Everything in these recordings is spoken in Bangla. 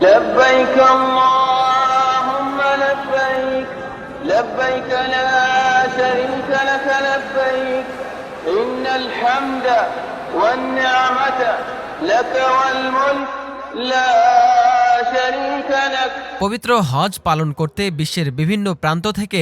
لبيك اللهم لبيك لبيك لا شريك لك لبيك إن الحمد والنعمة لك والملك لا شريك لك পবিত্র হজ পালন করতে বিশ্বের বিভিন্ন প্রান্ত থেকে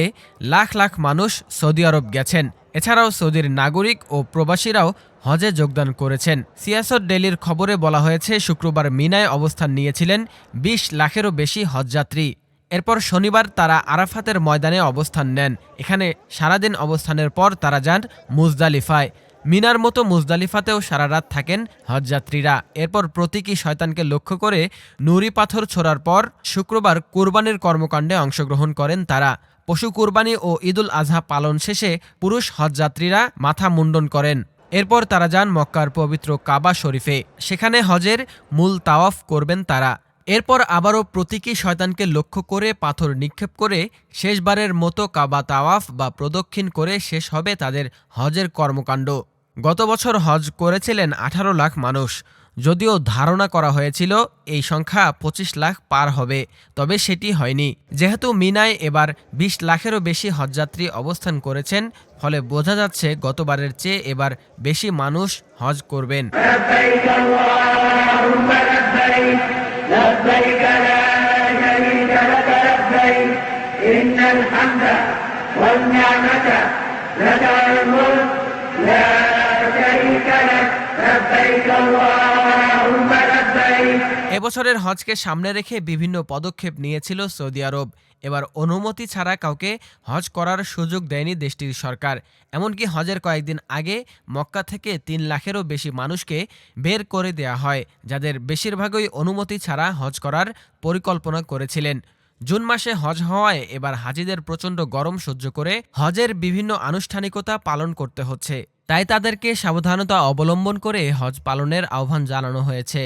লাখ লাখ মানুষ সৌদি আরব গেছেন এছাড়াও সৌদির নাগরিক ও প্রবাসীরাও হজে যোগদান করেছেন। সিয়াসত ডেলির খবরে বলা হয়েছে, শুক্রবার মিনায় অবস্থান নিয়েছিলেন বিশ লাখেরও বেশি হজযাত্রী। এরপর শনিবার তারা আরাফাতের ময়দানে অবস্থান নেন। এখানে সারাদিন অবস্থানের পর তারা যান মুজদালিফায়। মিনার মতো মুজদালিফাতেও সারা রাত থাকেন হজযাত্রীরা। এরপর প্রতীকী শয়তানকে লক্ষ্য করে নুরি পাথর ছোড়ার পর শুক্রবার কুরবানির কর্মকাণ্ডে অংশগ্রহণ করেন তারা। পশু কুরবানি ও ঈদুল আজহা পালন শেষে পুরুষ হজযাত্রীরা মাথা মুন্ডন করেন। এরপর তারা যান মক্কার পবিত্র কাবা শরীফে। সেখানে হজের মূল তাওয়াফ করবেন তারা। এরপর আবারও প্রতীকী শয়তানকে লক্ষ্য করে পাথর নিক্ষেপ করে শেষবারের মতো কাবা তাওয়াফ বা প্রদক্ষিণ করে শেষ হবে তাদের হজের কর্মকাণ্ড। গত বছর হজ করেছিলেন আঠারো লাখ মানুষ যদিও ধারণা করা হয়েছিল এই সংখ্যা ২৫ লাখ পার হবে তবে সেটি হয়নি যেহেতু মিনায় এবার ২০ লাখেরও বেশি হজযাত্রী অবস্থান করেছেন ফলে বোঝা যাচ্ছে গতবারের চেয়ে এবার বেশি মানুষ হজ করবেন Yeah. এবছরের হজকে সামনে রেখে বিভিন্ন পদক্ষেপ নিয়েছিল সৌদি আরব। এবার অনুমতি ছাড়া কাউকে হজ করার সুযোগ দেয়নি দেশটির সরকার। এমনকি হজের কয়েকদিন আগে মক্কা থেকে তিন লাখেরও বেশি মানুষকে বের করে দেয়া হয়, যাদের বেশিরভাগই অনুমতি ছাড়া হজ করার পরিকল্পনা করেছিলেন। জুন মাসে হজ হওয়ায় এবার হাজিদের প্রচণ্ড গরম সহ্য করে হজের বিভিন্ন আনুষ্ঠানিকতা পালন করতে হচ্ছে। তাই তাদেরকে সাবধানতা অবলম্বন করে হজ পালনের আহ্বান জানানো হয়েছে।